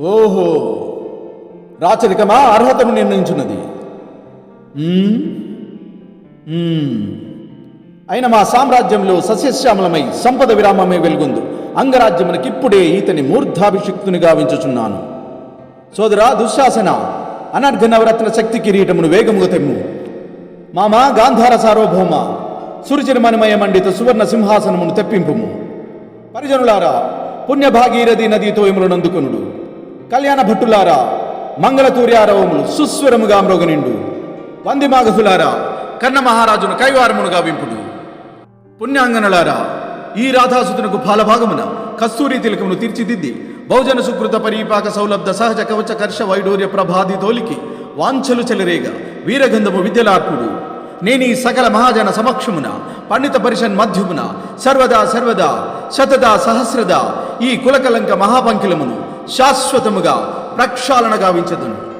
ఓహో రాచరికమా అర్హతను నిర్ణయించున్నది? అయిన మా సామ్రాజ్యంలో సస్యశ్యామలమై సంపద విరామమే వెలుగొందు. అంగరాజ్యమునకిప్పుడే ఈతని మూర్ధాభిషిక్తుని గావించుచున్నాను. సోదరా దుశ్శాసన అనర్ఘ నవరత్న శక్తి కిరీటమును వేగముగా తెమ్ము. మామా గాంధార సార్వభౌమ సురుచిర మండిత సువర్ణ సింహాసనమును తెప్పింపుము. పరిజనులారా పుణ్యభాగీరథి నదీతో ఎములనందుకొనుడు కళ్యాణ భట్టులారా మంగళతూర్యారవములు సుస్వరముగా మ్రోగనిండు. వంది మాగసులారా కన్న మహారాజును కైవారమునుగా వింపుడు. పుణ్యాంగనలారా ఈ రాధాసుతునకు ఫలభాగమున కస్తూరి తిలకమును తీర్చిదిద్ది బహుజన సుకృత పరీపాక సౌలబ్ధ సహజ కవచ కర్ష వైడూర్య ప్రభాది తోలికి వాంఛలు చెలరేగ వీరగంధము విద్యలార్పుడు. నేనీ సకల మహాజన సమక్షమున పండిత పరిషన్ మధ్యమున సర్వదా సర్వదా శతదా సహస్రదా ఈ కులకలంక మహాపంకిలమును శాశ్వతముగా ప్రక్షాళన గావించదును.